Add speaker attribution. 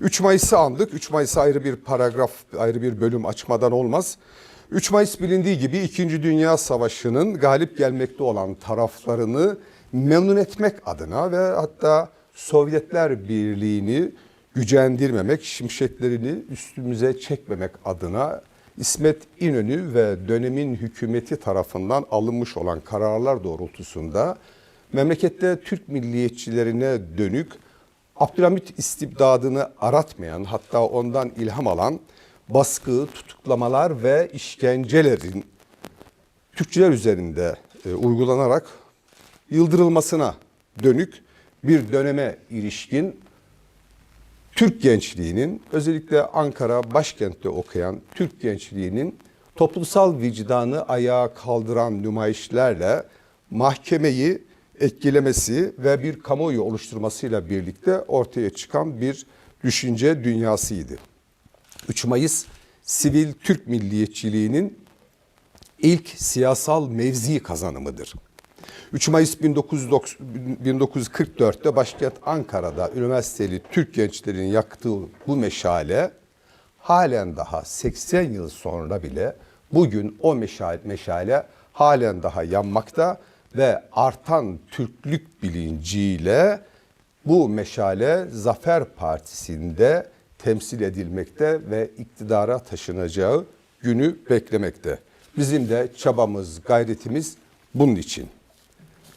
Speaker 1: 3 Mayıs'ı andık. 3 Mayıs'ı ayrı bir paragraf, ayrı bir bölüm açmadan olmaz. 3 Mayıs bilindiği gibi 2. Dünya Savaşı'nın galip gelmekte olan taraflarını memnun etmek adına ve hatta Sovyetler Birliği'ni gücendirmemek, şimşeklerini üstümüze çekmemek adına İsmet İnönü ve dönemin hükümeti tarafından alınmış olan kararlar doğrultusunda memlekette Türk milliyetçilerine dönük Abdülhamit istibdadını aratmayan hatta ondan ilham alan baskı, tutuklamalar ve işkencelerin Türkçüler üzerinde e, uygulanarak yıldırılmasına dönük bir döneme ilişkin Türk gençliğinin özellikle Ankara başkentte okuyan Türk gençliğinin toplumsal vicdanı ayağa kaldıran nümayişlerle mahkemeyi etkilemesi ve bir kamuoyu oluşturmasıyla birlikte ortaya çıkan bir düşünce dünyasıydı. 3 Mayıs sivil Türk milliyetçiliğinin ilk siyasal mevzi kazanımıdır. 3 Mayıs 1990 1944'te başkent Ankara'da üniversiteli Türk gençlerin yaktığı bu meşale halen daha 80 yıl sonra bile bugün o meşale, meşale halen daha yanmakta ve artan Türklük bilinciyle bu meşale Zafer Partisi'nde temsil edilmekte ve iktidara taşınacağı günü beklemekte. Bizim de çabamız, gayretimiz bunun için.